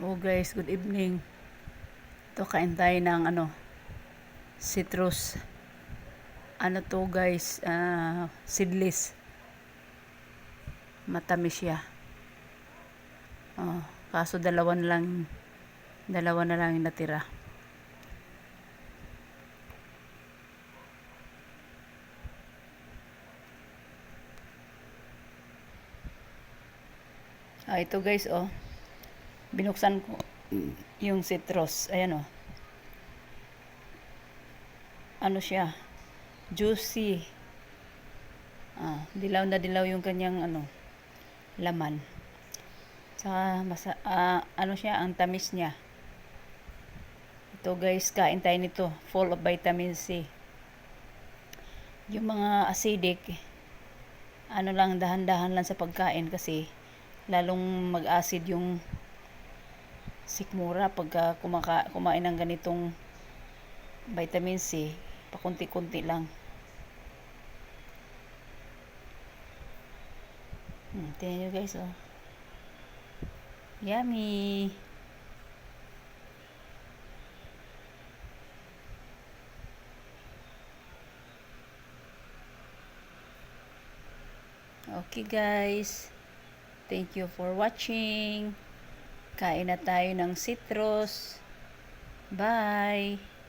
Oh guys, good evening. Ito kain tayo ng ano, citrus. Ano to guys, ah, seedless. Matamis siya. Oh, kaso dalawa na lang, dalawa na lang yung natira. Ah, ito guys, oh. Binuksan ko yung citrus. Ayan, oh. Ano siya? Juicy. Ah, dilaw na dilaw yung kanyang ano, laman. Saka, masa, ah, ano siya, ang tamis niya. Ito guys, kain tayo nito. Full of vitamin C. Yung mga acidic, ano lang, dahan-dahan lang sa pagkain kasi lalong mag-acid yung sikmura pagka kumaka, kumain ng ganitong vitamin C pakunti-kunti lang. Hmm, tingnan nyo guys oh. Yummy! Okay guys. Thank you for watching. Kain na tayo ng citrus. Bye!